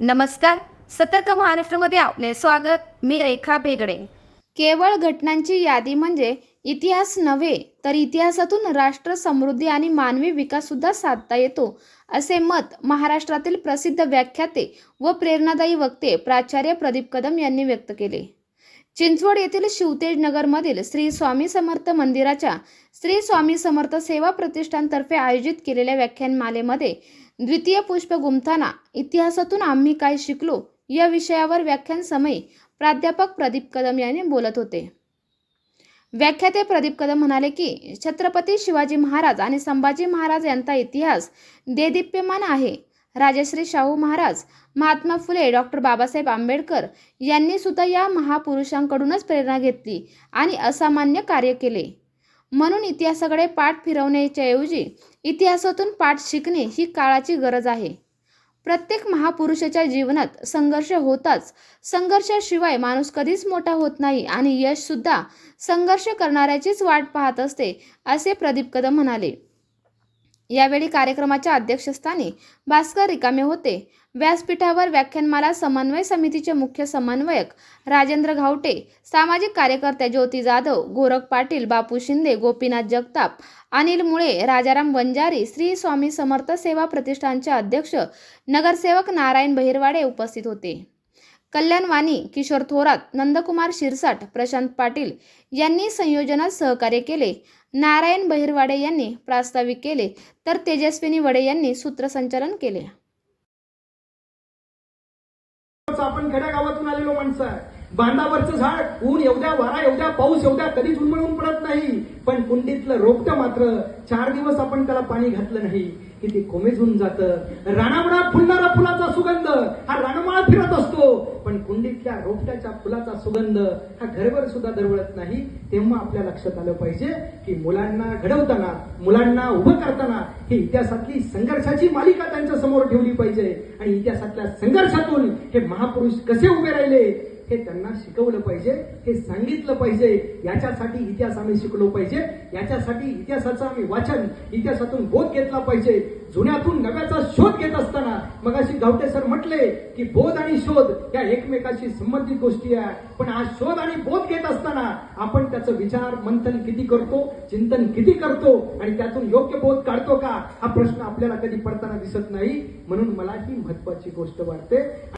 नमस्कार. सतर्क महाराष्ट्रामध्ये आपले स्वागत. मी रेखा बेगडे केवळ घटनांची यादी म्हणजे इतिहास नव्हे तर इतिहासातून राष्ट्र समृद्धी आणि मानवी विकाससुद्धा साधता येतो असे मत महाराष्ट्रातील प्रसिद्ध व्याख्याते व प्रेरणादायी वक्ते प्राचार्य प्रदीप कदम यांनी व्यक्त केले. चिंचवड येथील शिवतेज नगरमधील श्री स्वामी समर्थ मंदिराच्या श्री स्वामी समर्थ सेवा प्रतिष्ठानतर्फे आयोजित केलेल्या व्याख्यानमालेमध्ये द्वितीय पुष्प गुंफताना इतिहासातून आम्ही काय शिकलो या विषयावर व्याख्यान समयी प्राध्यापक प्रदीप कदम यांनी बोलत होते. व्याख्याते प्रदीप कदम म्हणाले की छत्रपती शिवाजी महाराज आणि संभाजी महाराज यांचा इतिहास देदीप्यमान आहे. राजश्री शाहू महाराज महात्मा फुले डॉक्टर बाबासाहेब आंबेडकर यांनी सुद्धा या महापुरुषांकडूनच प्रेरणा घेतली आणि असामान्य कार्य केले. म्हणून इतिहासाकडे पाठ फिरवण्याच्या ऐवजी इतिहासातून पाठ शिकणे ही काळाची गरज आहे. प्रत्येक महापुरुषाच्या जीवनात संघर्ष होताच संघर्षाशिवाय माणूस कधीच मोठा होत नाही आणि यशसुद्धा संघर्ष करणाऱ्याचीच वाट पाहत असते असे प्रदीप कदम म्हणाले. यावेळी कार्यक्रमाच्या अध्यक्षस्थानी भास्कर रिकामे होते. व्यासपीठावर व्याख्यानमाला समन्वय समितीचे मुख्य समन्वयक राजेंद्र घावटे सामाजिक कार्यकर्त्या ज्योती जाधव गोरख पाटील बापू शिंदे गोपीनाथ जगताप अनिल मुळे राजाराम वंजारी श्री स्वामी समर्थ सेवा प्रतिष्ठानचे अध्यक्ष नगरसेवक नारायण बहिरवाडे उपस्थित होते. कल्याण वाणी किशोर थोरात नंदकुमार शिरसाट प्रशांत पाटील यांनी संयोजनात सहकार्य केले. नारायण बहिरवाडे यांनी प्रास्ताविक केले तर तेजस्विनी वडे यांनी सूत्रसंचालन केले. आपण खेड्यागावातून आलेलो माणसं आहे. बांधावरचं झाड ऊन एवढ्या वारा एवढ्या पाऊस एवढ्या कधीच उन्मळून पडत नाही. पण कुंडीतलं रोपटं मात्र चार दिवस आपण त्याला पाणी घातलं नाही. की ते कोमेजून जातं. राणावणात फुलणारा फुलाचा सुगंध. हा रानमाळा फिरत असतो. पण कुंडीतल्या रोपट्याच्या फुलाचा सुगंध हा घरभर सुद्धा दरवळत नाही तेव्हा आपल्या लक्षात आलं पाहिजे की मुलांना घडवताना मुलांना उभं करताना ही इतिहासातली संघर्षाची मालिका त्यांच्यासमोर ठेवली पाहिजे. आणि इतिहासातल्या संघर्षातून हे महापुरुष कसे उभे राहिले? हे त्यांना शिकवलं पाहिजे हे सांगितलं पाहिजे याच्यासाठी इतिहास आम्ही शिकलो पाहिजे याच्यासाठी इतिहासाचं आम्ही वाचन इतिहासातून बोध घेतला पाहिजे. जुन्यातून नव्याचा शोध घेत असताना मग अशी गावटे सर म्हटले की बोध आणि शोध या एकमेकाशी संबंधित गोष्टी आहे. पण हा शोध आणि बोध घेत असताना आपण त्याचं विचार मंथन किती करतो चिंतन किती करतो आणि त्यातून योग्य बोध काढतो का? हा प्रश्न आपल्याला कधी पडताना दिसत नाही. म्हणून मला ही महत्वाची गोष्ट वाटते.